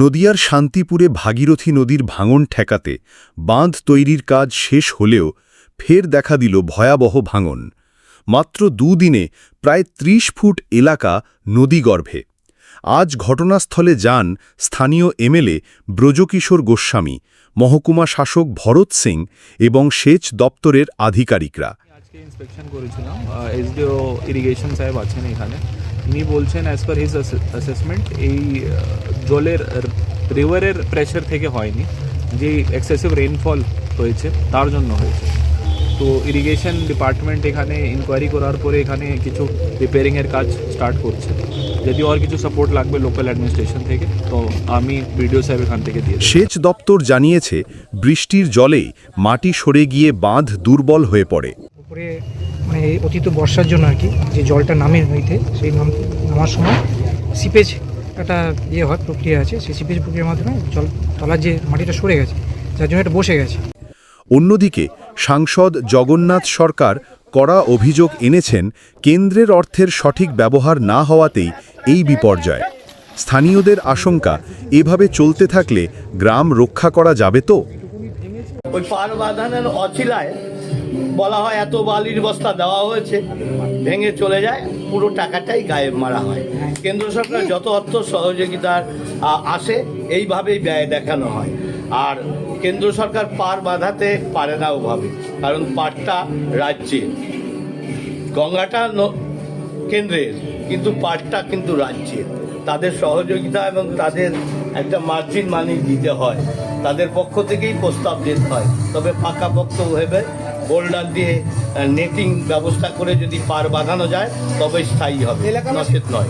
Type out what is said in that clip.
নদিয়ার শান্তিপুরে ভাগীরথী নদীর ভাঙন ঠেকাতে বাঁধ তৈরির কাজ শেষ হলেও ফের দেখা দিল ভয়াবহ ভাঙন। মাত্র দুদিনে প্রায় ৩০ ফুট এলাকা নদীগর্ভে। আজ ঘটনাস্থলে যান স্থানীয় এমএলএ ব্রজকিশোর গোস্বামী, মহকুমা শাসক ভরত সিং এবং সেচ দপ্তরের আধিকারিকরা। ইন্সপেকশন করেছিলাম এসডিও ইরিগেশন সাহেব আছেন এখানে। উনি বলছেন অ্যাজ পার হিজ অ্যাসেসমেন্ট এই জলের রিভারের প্রেশার থেকে হয়নি। যে এক্সেসিভ রেইনফল হয়েছে তার জন্য হয়েছে। তো ইরিগেশন ডিপার্টমেন্ট এখানে ইনকোয়ারি করার পরে এখানে কিছু রিপেয়ারিংয়ের কাজ স্টার্ট করছে। যদি আর কিছু সাপোর্ট লাগবে লোকাল অ্যাডমিনিস্ট্রেশন থেকে তো আমি বিডিও সাহেব এখান থেকে দিয়ে সেচ দপ্তর জানিয়েছে বৃষ্টির জলেই মাটি সরে গিয়ে বাঁধ দুর্বল হয়ে পড়ে। উপরে মানে অতীত বর্ষার জন্য আর কি যে জলটা নামে নদীতে সেই নাম নামার সময় সিপেজ একটা ইয়ে হয় প্রক্রিয়া আছে সেই সিপেজ প্রক্রিয়ার মাধ্যমে জল তলার যে মাটিটা সরে গেছে যার জন্য এটা বসে গেছে। অন্যদিকে সাংসদ জগন্নাথ সরকার কড়া অভিযোগ এনেছেন কেন্দ্রের অর্থের সঠিক ব্যবহার না হওয়াতেই এই বিপর্যয়। স্থানীয়দের আশঙ্কা এভাবে চলতে থাকলে গ্রাম রক্ষা করা যাবে তো? ওই পার বাঁধানোর অছিলায় বলা হয়, এত বালির বস্তা দেওয়া হয়েছে। ভেঙে চলে যায়, পুরো টাকাটাই গায়েব মারা হয়। কেন্দ্র সরকার যত অর্থ সহযোগিতার আসে, এইভাবেই ব্যয় দেখানো হয়। আর কেন্দ্র সরকার পার বাঁধাতে পারে না ওভাবে, কারণ পারটা রাজ্যে। গঙ্গাটা কেন্দ্রের, কিন্তু পাটটা কিন্তু রাজ্যের তাদের সহযোগিতা এবং তাদের একটা মার্জিন মানি দিতে হয়। তাদের পক্ষ থেকেই প্রস্তাব দিতে হয়। তবে পাকাপোক্ত ভেবে বোল্ডার দিয়ে নেটিং ব্যবস্থা করে যদি পার বাঁধানো যায় তবে স্থায়ী হবে। নচেত নয়।